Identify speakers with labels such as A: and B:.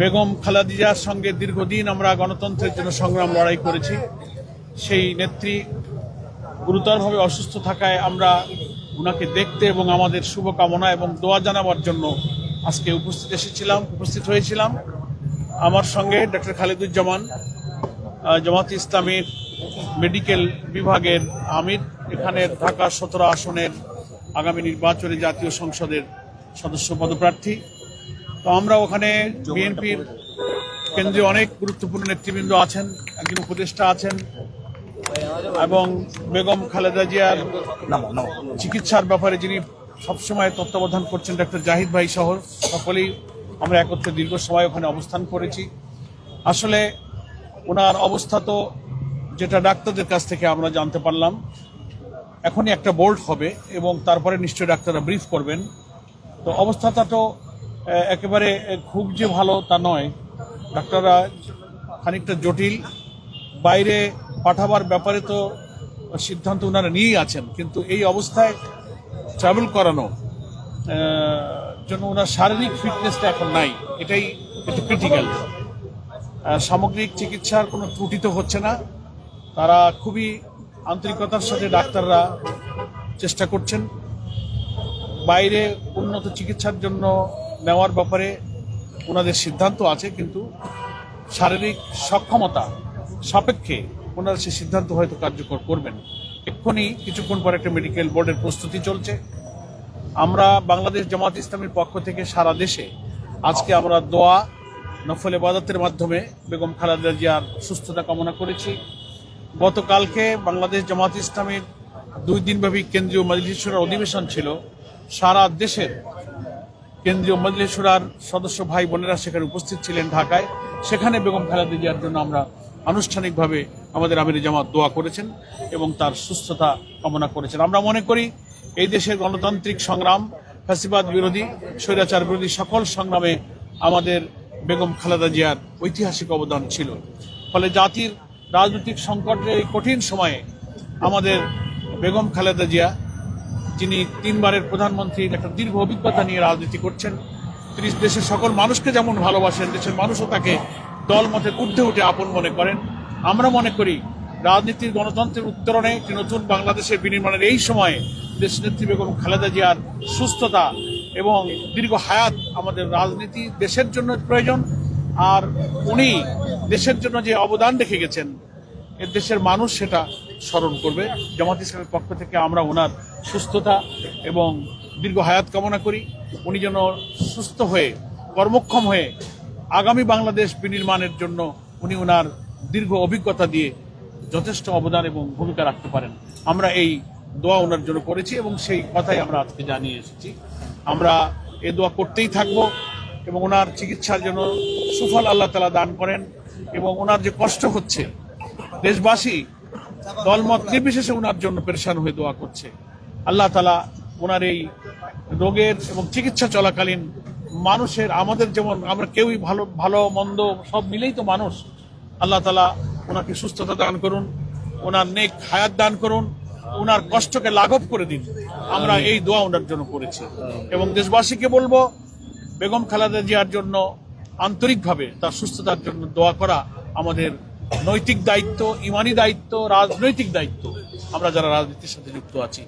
A: বেগম খালাদিজার সঙ্গে দীর্ঘদিন আমরা গণতন্ত্রের জন্য সংগ্রাম লড়াই করেছি। সেই নেত্রী গুরুতরভাবে অসুস্থ থাকায় আমরা ওনাকে দেখতে এবং আমাদের শুভকামনা এবং দোয়া জানাবার জন্য আজকে উপস্থিত এসেছিলাম, উপস্থিত হয়েছিলাম। আমার সঙ্গে ডক্টর খালেদুজ্জামান জামাত ইসলামের মেডিকেল বিভাগের আমির এখানের ঢাকা সতেরো আসনের আগামী নির্বাচনে জাতীয় সংসদের সদস্য পদপ্রার্থী। তো আমরা ওখানে বিএনপির কেন্দ্রে অনেক গুরুত্বপূর্ণ নেতৃবৃন্দ আছেন, একজন উপদেষ্টা আছেন, এবং বেগম খালেদা জিয়ার চিকিৎসার ব্যাপারে যিনি সবসময় তত্ত্বাবধান করছেন ডাক্তার জাহিদ ভাই সহ সকলেই আমরা একত্রে দীর্ঘ সময় ওখানে অবস্থান করেছি। আসলে ওনার অবস্থা তো যেটা ডাক্তারদের কাছ থেকে আমরা জানতে পারলাম, এখনই একটা বোল্ট হবে এবং তারপরে নিশ্চয়ই ডাক্তাররা ব্রিফ করবেন। তো অবস্থাটা তো একেবারে খুব যে ভালো তা নয়। ডাক্তাররা খানিকটা জটিল। বাইরে পাঠাবার ব্যাপারে তো সিদ্ধান্ত ওনারা নিয়েই আছেন, কিন্তু এই অবস্থায় ট্রাভেল করানো জন্য ওনার শারীরিক ফিটনেসটা এখন নাই। এটাই একটু ক্রিটিক্যাল সামগ্রিক চিকিৎসার কোনো ত্রুটি তো হচ্ছে না। তারা খুবই আন্তরিকতার সাথে ডাক্তাররা চেষ্টা করছেন। বাইরে উন্নত চিকিৎসার জন্য নেওয়ার ব্যাপারে ওনাদের সিদ্ধান্ত আছে, কিন্তু শারীরিক সক্ষমতা সাপেক্ষে ওনারা সে সিদ্ধান্ত হয়তো কার্যকর করবেন। এক্ষুনি কিছুক্ষণ পর একটা মেডিকেল বোর্ডের প্রস্তুতি চলছে। আমরা বাংলাদেশ জামাত ইসলামের পক্ষ থেকে সারা দেশে আজকে আমরা দোয়া, নফল ইবাদতের মাধ্যমে বেগম খালেদা জিয়ার সুস্থতা কামনা করেছি। গতকালকে বাংলাদেশ জামাত ইসলামের দুই দিনব্যাপী কেন্দ্রীয় মজলিসুরার অধিবেশন ছিল। সারা দেশের কেন্দ্রীয় মজলিসুরার সদস্য ভাই বোনেরা সেখানে উপস্থিত ছিলেন ঢাকায়। সেখানে বেগম খালেদা জিয়ার জন্য আমরা আনুষ্ঠানিকভাবে আমাদের আমির জামাত দোয়া করেছেন এবং তার সুস্থতা কামনা করেছেন। আমরা মনে করি এই দেশের গণতান্ত্রিক সংগ্রাম, ফ্যাসিবাদ বিরোধী, স্বৈরাচার বিরোধী সকল সংগ্রামে আমাদের বেগম খালেদা জিয়ার ঐতিহাসিক অবদান ছিল। ফলে জাতির রাজনৈতিক সংকটের এই কঠিন সময়ে আমাদের বেগম খালেদা জিয়া যিনি তিনবারের প্রধানমন্ত্রীর একটা দীর্ঘ অভিজ্ঞতা নিয়ে রাজনীতি করছেন। তিনি দেশের সকল মানুষকে যেমন ভালোবাসেন, দেশের মানুষও তাকে দল মতে ঊর্ধ্বে উঠে আপন মনে করেন। আমরা মনে করি, রাজনীতির গণতন্ত্রের উত্তরণে একটি নতুন বাংলাদেশের বিনির্মাণের এই সময়ে দেশ দেশনেত্রী বেগম খালেদা জিয়ার সুস্থতা এবং দীর্ঘ হায়াত আমাদের রাজনীতি দেশের জন্য প্রয়োজন। আর উনি দেশের জন্য যে অবদান রেখে গেছেন এ দেশের মানুষ সেটা স্মরণ করবে। জামাত ইসলামের পক্ষ থেকে আমরা ওনার সুস্থতা এবং দীর্ঘ হায়াত কামনা করি। উনি যেন সুস্থ হয়ে, কর্মক্ষম হয়ে আগামী বাংলাদেশ বিনির্মাণের জন্য উনি ওনার দীর্ঘ অভিজ্ঞতা দিয়ে যথেষ্ট অবদান এবং ভূমিকা রাখতে পারেন। আমরা এই দোয়া ওনার জন্য করেছি এবং সেই কথাই আমরা আজকে জানিয়ে এসেছি। আমরা এ দোয়া করতেই থাকব এবং ওনার চিকিৎসার জন্য সুফল আল্লাহ তালা দান করেন এবং ওনার যে কষ্ট হচ্ছে দেশবাসী দলমত নির্বিশেষে ওনার জন্য পেরেশান হয়ে দোয়া করছে। আল্লাহ তালা ওনার এই রোগের এবং চিকিৎসা চলাকালীন মানুষের আমাদের যেমন আমরা কেউই ভালো ভালো মন্দ সব মিলেই তো মানুষ আল্লাহ তালা ওনাকে সুস্থতা দান করুন ওনার নেক হায়াত দান করুন ওনার কষ্টকে লাঘব করে দিন। আমরা এই দোয়া ওনার জন্য করেছি। এবং দেশবাসীকে বলব বেগম খালেদা জিয়ার জন্য আন্তরিকভাবে তার সুস্থতার জন্য দোয়া করা আমাদের নৈতিক দায়িত্ব ইমানি দায়িত্ব রাজনৈতিক দায়িত্ব। আমরা যারা রাজনীতির সাথে যুক্ত আছি।